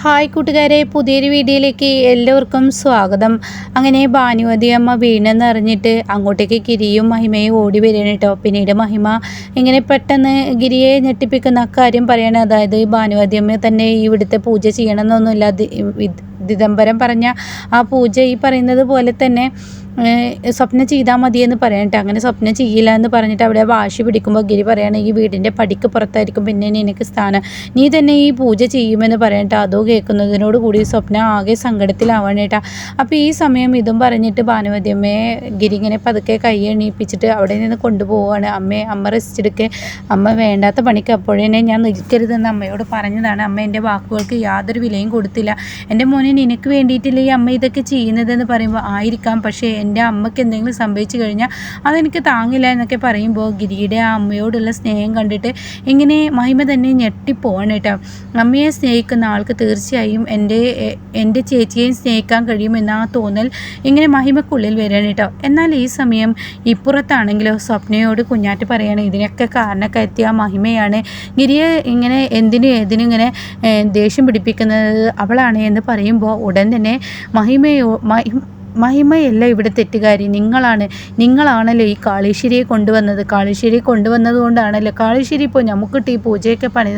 Hi കൂട്ടുകാരെ പുതിയൊരു വീഡിയോയിലേക്ക് എല്ലാവർക്കും സ്വാഗതം. അങ്ങനെ ഭാനുവതി അമ്മ വീണെന്ന് അറിഞ്ഞിട്ട് അങ്ങോട്ടേക്ക് ഗിരിയും മഹിമയും ഓടി വരികയാണ് കേട്ടോ. പിന്നീട് മഹിമ ഇങ്ങനെ പെട്ടെന്ന് ഗിരിയെ ഞെട്ടിപ്പിക്കുന്ന അക്കാര്യം പറയണേ. അതായത് ഭാനുവതി അമ്മയെ തന്നെ ഇവിടുത്തെ പൂജ ചെയ്യണമെന്നൊന്നുമില്ല ദിദംബരം പറഞ്ഞ ആ പൂജ ഈ പറയുന്നത് പോലെ തന്നെ സ്വപ്നം ചെയ്താൽ മതിയെന്ന് പറയട്ടെ അങ്ങനെ സ്വപ്നം ചെയ്യില്ല എന്ന് പറഞ്ഞിട്ട് അവിടെ വാശി പിടിക്കുമ്പോൾ ഗിരി പറയണേ ഈ വീടിന്റെ പടിക്ക് പുറത്തായിരിക്കും പിന്നെ നിനക്ക് സ്ഥാനം. നീ തന്നെ ഈ പൂജ ചെയ്യുമെന്ന് പറയട്ടെ അതോ കേൾക്കുന്നതിനോട് കൂടി സ്വപ്നം ആകെ സങ്കടത്തിലാവണേട്ടാ. അപ്പോൾ ഈ സമയം ഇതും പറഞ്ഞിട്ട് ഭാനുമതി അമ്മയെ ഗിരി ഇങ്ങനെ പതുക്കെ കൈ എണീപ്പിച്ചിട്ട് അവിടെ നിന്ന് കൊണ്ടുപോവാണ് അമ്മയെ അമ്മ റെസ്റ്റ് എടുക്കെ. അമ്മ വേണ്ടാത്ത പണിക്ക് അപ്പോഴേ ഞാൻ നിൽക്കരുതെന്ന് അമ്മയോട് പറഞ്ഞതാണ്. അമ്മ എന്റെ വാക്കുകൾക്ക് യാതൊരു വിലയും കൊടുത്തില്ല. എന്റെ മോനെ നിനക്ക് വേണ്ടിയിട്ടില്ല ഈ അമ്മ ഇതൊക്കെ ചെയ്യുന്നതെന്ന് പറയുമ്പോൾ ആയിരിക്കാം. പക്ഷേ എന്റെ അമ്മയ്ക്ക് എന്തെങ്കിലും സംഭവിച്ചു കഴിഞ്ഞാൽ അതെനിക്ക് താങ്ങില്ല എന്നൊക്കെ പറയുമ്പോൾ ഗിരിയുടെ ആ അമ്മയോടുള്ള സ്നേഹം കണ്ടിട്ട് ഇങ്ങനെ മഹിമ തന്നെ ഞെട്ടിപ്പോവാണ് കേട്ടോ. അമ്മയെ സ്നേഹിക്കുന്ന ആൾക്ക് തീർച്ചയായും എന്റെ എന്റെ ചേച്ചിയെയും സ്നേഹിക്കാൻ കഴിയുമെന്ന ആ തോന്നൽ ഇങ്ങനെ മഹിമക്കുള്ളിൽ വരികയാണ് കേട്ടോ. എന്നാൽ ഈ സമയം ഇപ്പുറത്താണെങ്കിലോ സ്വപ്നയോട് കുഞ്ഞാറ്റ് പറയാണ് ഇതിനൊക്കെ കാരണക്കാരത്തി ആ മഹിമയാണ്. ഗിരിയെ ഇങ്ങനെ എന്തിനും ഏതിനും ഇങ്ങനെ ദേഷ്യം പിടിപ്പിക്കുന്നത് അവളാണ് എന്ന് പറയുമ്പോൾ ഉടൻ തന്നെ മഹിമയോ മഹി- മഹിമയല്ല ഇവിടെ തെറ്റുകാരി. നിങ്ങളാണ് നിങ്ങളാണല്ലോ ഈ കാളീശ്വരിയെ കൊണ്ടുവന്നത്. കാളീശ്വരിയെ കൊണ്ടുവന്നത് കൊണ്ടാണല്ലോ. കാളീശ്വരി ഇപ്പോൾ നമുക്കിട്ട് ഈ പൂജയൊക്കെ പണി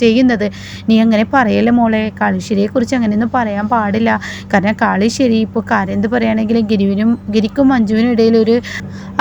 ചെയ്യുന്നത്. നീ അങ്ങനെ പറയല്ലേ മോളെ? കാളീശ്വരിയെക്കുറിച്ച് അങ്ങനെയൊന്നും പറയാൻ പാടില്ല. കാരണം കാളീശ്വരി ഇപ്പോൾ കാര്യം എന്ത് പറയുകയാണെങ്കിൽ ഗിരിവിനും ഗിരിക്കും മഞ്ജുവിനും ഇടയിൽ ഒരു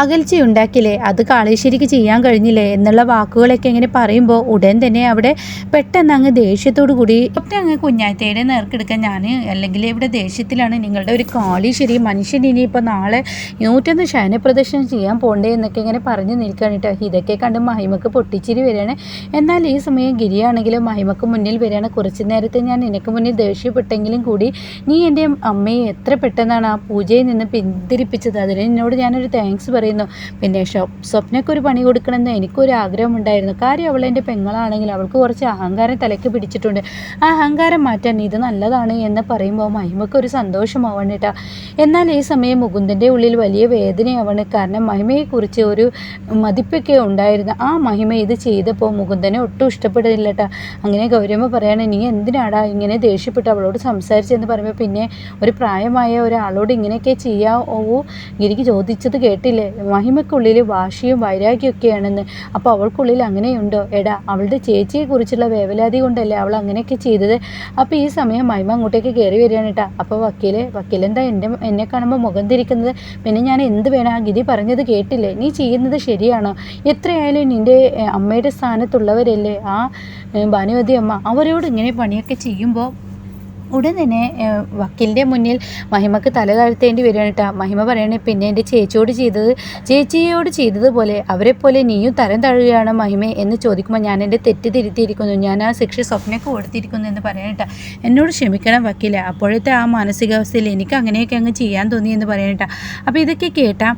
അകൽച്ചയുണ്ടാക്കില്ലേ? അത് കാളീശ്വരിക്ക് ചെയ്യാൻ കഴിഞ്ഞില്ലേ? എന്നുള്ള വാക്കുകളൊക്കെ ഇങ്ങനെ പറയുമ്പോൾ ഉടൻ തന്നെ അവിടെ പെട്ടെന്ന് അങ്ങ് ദേഷ്യത്തോടു കൂടി ഒറ്റ അങ്ങ് കുഞ്ഞാറ്റയുടെ നേർക്കെടുക്കാൻ ഞാൻ അല്ലെങ്കിൽ ഇവിടെ ദേഷ്യത്തിലാണ് നിങ്ങളുടെ ഒരു കാളീശ്വരി മനുഷ്യൻ ഇനിയിപ്പോൾ നാളെ നൂറ്റൊന്ന് ശയന പ്രദർശനം ചെയ്യാൻ പോണ്ടേ എന്നൊക്കെ ഇങ്ങനെ പറഞ്ഞു നിൽക്കുകയാണ് കേട്ടോ ഇതൊക്കെ കണ്ട് മഹിമക്ക് പൊട്ടിച്ചിരി വരികയാണ്. എന്നാൽ ഈ സമയം ഗിരിയാണെങ്കിലും മഹിമക്ക് മുന്നിൽ വരികയാണ്. കുറച്ച് നേരത്തെ ഞാൻ നിനക്ക് മുന്നിൽ ദേഷ്യപ്പെട്ടെങ്കിലും കൂടി നീ എന്റെ അമ്മയെ എത്ര പെട്ടെന്നാണ് ആ പൂജയിൽ നിന്ന് പിന്തിരിപ്പിച്ചത്? അതിന് എന്നോട് ഞാനൊരു താങ്ക്സ് പറയുന്നു. പിന്നെ സ്വപ്നക്കൊരു പണി കൊടുക്കണമെന്ന് എനിക്കൊരു ആഗ്രഹമുണ്ടായിരുന്നു കാര്യം അവൾ എന്റെ പെങ്ങളാണെങ്കിൽ അവൾക്ക് കുറച്ച് അഹങ്കാരം തലയ്ക്ക് പിടിച്ചിട്ടുണ്ട്. ആ അഹങ്കാരം മാറ്റാൻ ഇത് നല്ലതാണ് എന്ന് പറയുമ്പോൾ മഹിമക്ക് ഒരു സന്തോഷമാവണം കേട്ടോ എന്നാൽ ഈ സമയം മുകുന്ദന്റെ ഉള്ളിൽ വലിയ വേദനയാവാണ് കാരണം മഹിമയെക്കുറിച്ച് ഒരു മതിപ്പൊക്കെ ഉണ്ടായിരുന്നു ആ മഹിമ ഇത് ചെയ്തപ്പോൾ മുകുന്ദനെ ഒട്ടും ഇഷ്ടപ്പെടുന്നില്ല അങ്ങനെ ഗൗരമ്മ പറയാണ് നീ എന്തിനാടാ ഇങ്ങനെ ദേഷ്യപ്പെട്ട് അവളോട് സംസാരിച്ചെന്ന് പറയുമ്പോൾ പിന്നെ ഒരു പ്രായമായ ഒരാളോട് ഇങ്ങനെയൊക്കെ ചെയ്യാവോ? ഗിരിക്ക് ചോദിച്ചത് കേട്ടില്ലേ? മഹിമയ്ക്കുള്ളിൽ വാശിയും വൈരാഗ്യമൊക്കെയാണെന്ന്. അപ്പോൾ അവൾക്കുള്ളിൽ അങ്ങനെയുണ്ടോ? എടാ അവളുടെ ചേച്ചിയെക്കുറിച്ചുള്ള വേവലാതി കൊണ്ടല്ലേ അവൾ അങ്ങനെയൊക്കെ ചെയ്തത്? അപ്പോൾ ഈ സമയം മഹിമ അങ്ങോട്ടേക്ക് കയറി വരികയാണ് കേട്ടോ അപ്പോൾ വക്കീൽ വക്കീലെന്താ എന്റെ എന്നെ കാണുമ്പോൾ മുഖം തിരിക്കുന്നത്. പിന്നെ ഞാൻ എന്ത് വേണം? ആ ഗിരി പറഞ്ഞത് കേട്ടില്ലേ? നീ ചെയ്യുന്നത് ശരിയാണോ? എത്രയായാലും നിന്റെ അമ്മയുടെ സ്ഥാനത്തുള്ളവരല്ലേ? ആ ഭാനുവതി അമ്മ അവരോട് ഇങ്ങനെ പണിയൊക്കെ ചെയ്യുമ്പോൾ ഉടൻ തന്നെ വക്കീലിന്റെ മുന്നിൽ മഹിമക്ക് തല താഴ്ത്തേണ്ടി വരികയാണ് കേട്ടോ മഹിമ പറയണേ പിന്നെ എന്റെ ചേച്ചിയോട് ചെയ്തത് ചേച്ചിയോട് ചെയ്തതുപോലെ അവരെപ്പോലെ നീയും തരം താഴുകയാണ് മഹിമ എന്ന് ചോദിക്കുമ്പോൾ ഞാൻ എന്റെ തെറ്റ് തിരുത്തിയിരിക്കുന്നു. ഞാൻ ആ ശിക്ഷ സ്വപ്നക്ക് കൊടുത്തിരിക്കുന്നു എന്ന് പറയണേട്ട എന്നോട് ക്ഷമിക്കണം വക്കീലെ. അപ്പോഴത്തെ ആ മാനസികാവസ്ഥയിൽ എനിക്ക് അങ്ങനെയൊക്കെ അങ്ങ് ചെയ്യാൻ തോന്നി എന്ന് പറയണേട്ട അപ്പോൾ ഇതൊക്കെ കേട്ടാ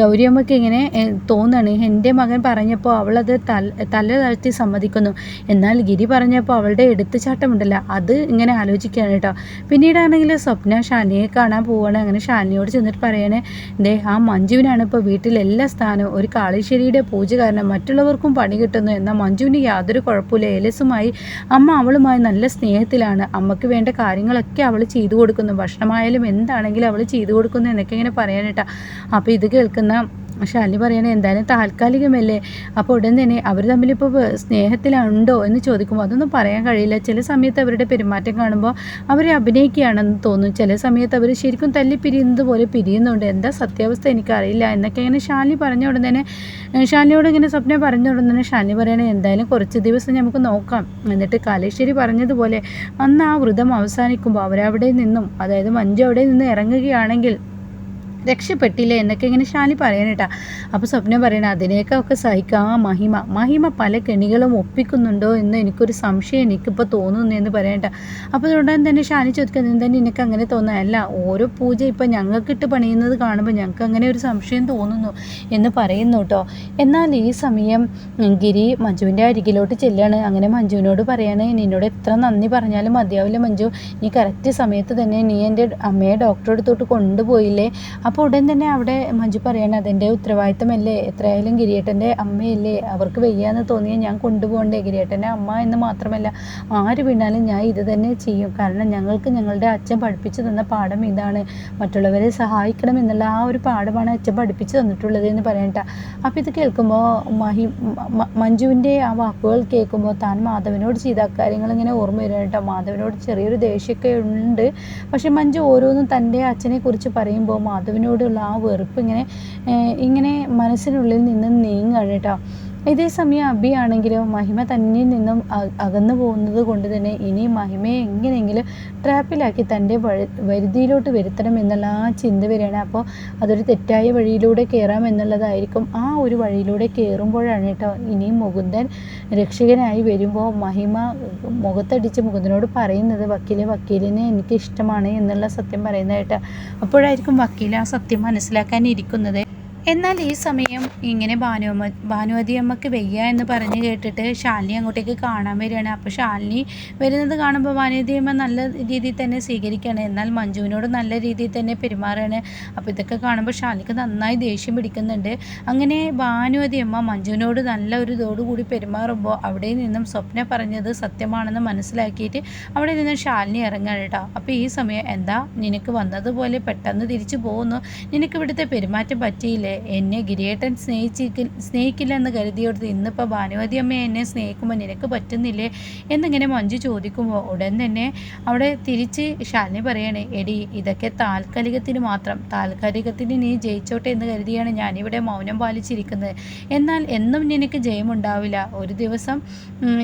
ഗൗരിയമ്മക്ക് ഇങ്ങനെ തോന്നുകയാണ് എന്റെ മകൻ പറഞ്ഞപ്പോൾ അവളത് തല തല താഴ്ത്തി സമ്മതിക്കുന്നു. എന്നാൽ ഗിരി പറഞ്ഞപ്പോൾ അവളുടെ എടുത്തുചാട്ടമുണ്ടല്ലോ. അത് ഇങ്ങനെ ആലോചിക്കുകയാണ് കേട്ടോ. പിന്നീടാണെങ്കിൽ സ്വപ്ന ഷാനിയെ കാണാൻ പോവാണ്. അങ്ങനെ ഷാനിയോട് ചെന്നിട്ട് പറയണേ ദേ ആ മഞ്ജുവിനാണ് ഇപ്പോൾ വീട്ടിൽ എല്ലാ സ്ഥാനവും ഒരു കാളീശ്വരിയുടെ പൂജ കാരണം മറ്റുള്ളവർക്കും പണി കിട്ടുന്നു എന്നാൽ മഞ്ജുവിന് യാതൊരു കുഴപ്പമില്ല ഏലസുമായി അമ്മ അവളുമായി നല്ല സ്നേഹത്തിലാണ്. അമ്മയ്ക്ക് വേണ്ട കാര്യങ്ങളൊക്കെ അവൾ ചെയ്തു കൊടുക്കുന്നു. ഭക്ഷണമായാലും എന്താണെങ്കിലും അവൾ ചെയ്തു കൊടുക്കുന്നു എന്നൊക്കെ ഇങ്ങനെ പറയാനേട്ടാ അപ്പോൾ ഇത് കേൾക്കുന്ന ഷാലിനി പറയണേ എന്തായാലും താൽക്കാലികമല്ലേ? അപ്പോൾ ഉടൻ തന്നെ അവർ തമ്മിലിപ്പോൾ സ്നേഹത്തിലുണ്ടോ? എന്ന് ചോദിക്കുമ്പോൾ അതൊന്നും പറയാൻ കഴിയില്ല. ചില സമയത്ത് അവരുടെ പെരുമാറ്റം കാണുമ്പോൾ അവരെ അഭിനയിക്കുകയാണെന്ന് തോന്നും. ചില സമയത്ത് അവർ ശരിക്കും തല്ലി പിരിയുന്നത് പോലെ പിരിയുന്നുണ്ട്. എന്താ സത്യാവസ്ഥ എനിക്കറിയില്ല. എന്നൊക്കെ ഇങ്ങനെ ഷാലി പറഞ്ഞ ഉടൻ തന്നെ ഷാലിയോട് ഇങ്ങനെ സ്വപ്നം പറഞ്ഞ ഉടൻ തന്നെ ഷാലി പറയണേ എന്തായാലും കുറച്ച് ദിവസം നമുക്ക് നോക്കാം. എന്നിട്ട് കാലേശ്വരി പറഞ്ഞതുപോലെ അന്ന് ആ വ്രതം അവസാനിക്കുമ്പോൾ അവരവിടെ നിന്നും അതായത് മഞ്ജു അവിടെ നിന്ന് ഇറങ്ങുകയാണെങ്കിൽ രക്ഷപ്പെട്ടില്ലേ എന്നൊക്കെ ഇങ്ങനെ ഷാനി പറയണേട്ടാ. അപ്പോൾ സ്വപ്നം പറയണ അതിനേക്കൊക്കെ സഹിക്കാം ആ മഹിമ. മഹിമ പല കെണികളും ഒപ്പിക്കുന്നുണ്ടോ എന്ന് എനിക്കൊരു സംശയം എനിക്കിപ്പോൾ തോന്നുന്നു എന്ന് പറയണ്ട അപ്പോൾ അതുകൊണ്ടാണ് തന്നെ ഷാനി ചോദിക്കുന്നത് തന്നെ എനിക്ക് അങ്ങനെ തോന്നുക അല്ല ഓരോ പൂജ ഇപ്പം ഞങ്ങൾക്കിട്ട് പണിയുന്നത് കാണുമ്പോൾ ഞങ്ങൾക്ക് അങ്ങനെ ഒരു സംശയം തോന്നുന്നു എന്ന് പറയുന്നു കേട്ടോ എന്നാൽ ഈ സമയം ഗിരി മഞ്ജുവിന്റെ അരികിലോട്ട് ചെല്ലുകയാണ് അങ്ങനെ മഞ്ജുവിനോട് പറയാണ് നിന്നോട് എത്ര നന്ദി പറഞ്ഞാലും മതിയാവില്ല മഞ്ജു. നീ കറക്റ്റ് സമയത്ത് തന്നെ നീ എന്റെ അമ്മയെ ഡോക്ടറെ അടുത്തോട്ട് കൊണ്ടുപോയില്ലേ? അപ്പോൾ ഉടൻ തന്നെ അവിടെ മഞ്ജു പറയണം അതിന്റെ ഉത്തരവാദിത്തമല്ലേ? എത്രയായാലും ഗിരിയേട്ടന്റെ അമ്മയല്ലേ? അവർക്ക് വയ്യാന്ന് തോന്നിയാൽ ഞാൻ കൊണ്ടുപോകണ്ടേ? ഗിരിയേട്ടന്റെ അമ്മ എന്ന് മാത്രമല്ല ആര് വീണാലും ഞാൻ ഇത് തന്നെ ചെയ്യും. കാരണം ഞങ്ങൾക്ക് ഞങ്ങളുടെ അച്ഛൻ പഠിപ്പിച്ചു തന്ന പാഠം ഇതാണ്. മറ്റുള്ളവരെ സഹായിക്കണം എന്നുള്ള ആ ഒരു പാഠമാണ് അച്ഛൻ പഠിപ്പിച്ചു തന്നിട്ടുള്ളത് എന്ന് പറയണ്ട അപ്പോൾ ഇത് കേൾക്കുമ്പോൾ മഹി മഞ്ജുവിന്റെ ആ വാക്കുകൾ കേൾക്കുമ്പോൾ താൻ മാധവനോട് ചെയ്ത കാര്യങ്ങൾ ഇങ്ങനെ ഓർമ്മ വരും കേട്ടോ. മാധവനോട് ചെറിയൊരു ദേഷ്യമൊക്കെ ഉണ്ട്. പക്ഷെ മഞ്ജു ഓരോന്നും തന്റെ അച്ഛനെ കുറിച്ച് പറയുമ്പോൾ മാധവനോടുള്ള ആ വെറുപ്പ് ഇങ്ങനെ ഇങ്ങനെ മനസ്സിനുള്ളിൽ നിന്ന് നീങ്ങുകയാണ് കേട്ടോ. ഇതേ സമയം ആണെങ്കിലും മഹിമ തന്നിൽ നിന്നും അകന്നു പോകുന്നത് കൊണ്ട് തന്നെ ഇനി മഹിമയെ എങ്ങനെയെങ്കിലും ട്രാപ്പിലാക്കി തന്റെ വരുതിയിലോട്ട് വരുത്തണം എന്നുള്ള ആ ചിന്ത വരികയാണ്. അപ്പോൾ അതൊരു തെറ്റായ വഴിയിലൂടെ കയറാം എന്നുള്ളതായിരിക്കും. ആ ഒരു വഴിയിലൂടെ കയറുമ്പോഴാണ് കേട്ടോ ഇനി മുകുന്ദൻ രക്ഷകനായി വരുമ്പോൾ മഹിമ മുഖത്തടിച്ച് മുകുന്ദനോട് പറയുന്നത് വക്കീലെ വക്കീലിനെ എനിക്ക് ഇഷ്ടമാണ് എന്നുള്ള സത്യം പറയുന്നതായിട്ട് അപ്പോഴായിരിക്കും വക്കീൽ ആ സത്യം മനസ്സിലാക്കാനിരിക്കുന്നത്. എന്നാൽ ഈ സമയം ഇങ്ങനെ ഭാനുവമ്മ ഭാനുവതി അമ്മയ്ക്ക് വയ്യ എന്ന് പറഞ്ഞ് കേട്ടിട്ട് ശാലിനി അങ്ങോട്ടേക്ക് കാണാൻ വരികയാണ്. അപ്പോൾ ശാലിനി വരുന്നത് കാണുമ്പോൾ ഭാനുവതി അമ്മ നല്ല രീതിയിൽ തന്നെ സ്വീകരിക്കുകയാണ്. എന്നാൽ മഞ്ജുവിനോട് നല്ല രീതിയിൽ തന്നെ പെരുമാറുകയാണ്. അപ്പോൾ ഇതൊക്കെ കാണുമ്പോൾ ശാലിനിക്ക് നന്നായി ദേഷ്യം പിടിക്കുന്നുണ്ട്. അങ്ങനെ ഭാനുവതി അമ്മ മഞ്ജുവിനോട് നല്ല ഒരു ഇതോടുകൂടി പെരുമാറുമ്പോൾ അവിടെ നിന്നും സ്വപ്ന പറഞ്ഞത് സത്യമാണെന്ന് മനസ്സിലാക്കിയിട്ട് അവിടെ നിന്ന് ശാലിനി ഇറങ്ങുകയാണ് കേട്ടോ. അപ്പോൾ ഈ സമയം എന്താ? നിനക്ക് വന്നതുപോലെ പെട്ടെന്ന് തിരിച്ചു പോകുന്നു. നിനക്ക് ഇവിടുത്തെ പെരുമാറ്റം പറ്റിയില്ലേ? എന്നെ ഗിരിയേട്ടൻ സ്നേഹിച്ചിരിക്കിൽ സ്നേഹിക്കില്ലെന്ന് കരുതിയോടത്ത് ഇന്നിപ്പോൾ ഭാനുവതി അമ്മ എന്നെ സ്നേഹിക്കുമ്പോൾ നിനക്ക് പറ്റുന്നില്ലേ? എന്നിങ്ങനെ മഞ്ജു ചോദിക്കുമ്പോൾ ഉടൻ തന്നെ അവിടെ തിരിച്ച് ശാലിനി പറയണേ എടി ഇതൊക്കെ താൽക്കാലികത്തിന് മാത്രം. താൽക്കാലികത്തിന് നീ ജയിച്ചോട്ടെ എന്ന് കരുതിയാണ് ഞാനിവിടെ മൗനം പാലിച്ചിരിക്കുന്നത്. എന്നാൽ എന്നും നിനക്ക് ജയമുണ്ടാവില്ല. ഒരു ദിവസം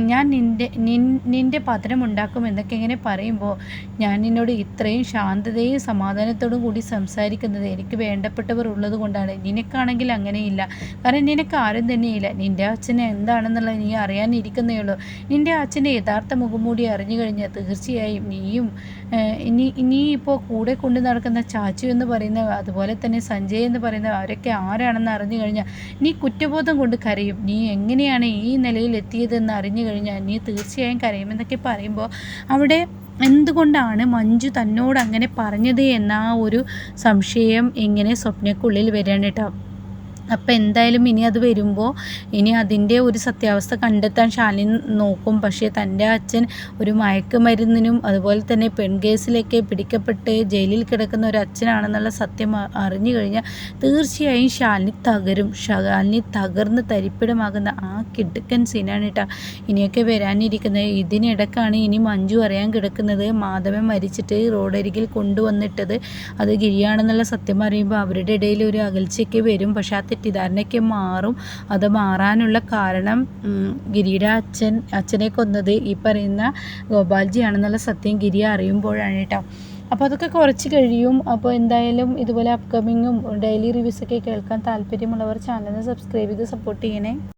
ഞാൻ നിന്റെ നിൻ- നിന്റെ പതനം ഉണ്ടാക്കും എന്നൊക്കെ ഇങ്ങനെ പറയുമ്പോൾ ഞാൻ നിന്നോട് ഇത്രയും ശാന്തതയും സമാധാനത്തോടും കൂടി സംസാരിക്കുന്നത് എനിക്ക് വേണ്ടപ്പെട്ടവർ ഉള്ളത് കൊണ്ടാണ് നിനക്കാണെങ്കിൽ അങ്ങനെയില്ല. കാരണം നിനക്ക് ആരും തന്നെയില്ല. നിന്റെ അച്ഛനെ എന്താണെന്നുള്ളത് നീ അറിയാനിരിക്കുന്നേ ഉള്ളൂ നിന്റെ അച്ഛന്റെ യഥാർത്ഥ മുഖംമൂടി അറിഞ്ഞു കഴിഞ്ഞാൽ തീർച്ചയായും നീയും ഇനി നീ ഇപ്പോൾ കൂടെ കൊണ്ട് നടക്കുന്ന ചാച്ചു എന്ന് പറയുന്ന അതുപോലെ തന്നെ സഞ്ജയ് എന്ന് പറയുന്ന അവരൊക്കെ ആരാണെന്ന് അറിഞ്ഞു കഴിഞ്ഞാൽ നീ കുറ്റബോധം കൊണ്ട് കരയും. നീ എങ്ങനെയാണ് ഈ നിലയിൽ എത്തിയതെന്ന് അറിഞ്ഞു കഴിഞ്ഞാൽ നീ തീർച്ചയായും കരയുമെന്നൊക്കെ പറയുമ്പോൾ അവിടെ എന്തുകൊണ്ടാണ് മഞ്ജു തന്നോട് അങ്ങനെ പറഞ്ഞത് എന്ന ആ ഒരു സംശയം ഇങ്ങനെ സ്വപ്നക്കുള്ളിൽ വരികയാണ് കേട്ടോ? അപ്പം എന്തായാലും ഇനി അത് വരുമ്പോൾ ഇനി അതിന്റെ ഒരു സത്യാവസ്ഥ കണ്ടെത്താൻ ശാലിൻ നോക്കും. പക്ഷേ തന്റെ അച്ഛൻ ഒരു മയക്കുമരുന്നിനും അതുപോലെ തന്നെ പെൺകേസിലേക്ക് പിടിക്കപ്പെട്ട് ജയിലിൽ കിടക്കുന്ന ഒരു അച്ഛനാണെന്നുള്ള സത്യം അറിഞ്ഞു കഴിഞ്ഞാൽ തീർച്ചയായും ശാലിനി തകരും. ശാലിനി തകർന്ന് തരിപ്പിടമാകുന്ന ആ കിടുക്കൻ സീനാണ് കേട്ടോ ഇനിയൊക്കെ വരാനിരിക്കുന്നത്. ഇതിനിടക്കാണ് ഇനി മഞ്ജു അറിയാൻ കിടക്കുന്നത്. മാധവൻ മരിച്ചിട്ട് റോഡരികിൽ കൊണ്ടുവന്നിട്ടത് അത് ഗിരിയാണെന്നുള്ള സത്യം അറിയുമ്പോൾ അവരുടെ ഇടയിൽ ഒരു അകൽച്ചയ്ക്ക് വരും. പക്ഷേ തെറ്റിദ്ധാരണയൊക്കെ മാറും. അത് മാറാനുള്ള കാരണം ഗിരിയുടെ അച്ഛൻ അച്ഛനെ കൊന്നത് ഈ പറയുന്ന ഗോപാൽജിയാണെന്നുള്ള സത്യം ഗിരി അറിയുമ്പോഴാണ് കേട്ടോ അപ്പോൾ അതൊക്കെ കുറച്ച് കഴിയും. അപ്പോൾ എന്തായാലും ഇതുപോലെ അപ്കമിങ്ങും ഡെയിലി റിവ്യൂസൊക്കെ കേൾക്കാൻ താല്പര്യമുള്ളവർ ചാനലിനെ സബ്സ്ക്രൈബ് ചെയ്ത് സപ്പോർട്ട് ചെയ്യണേ.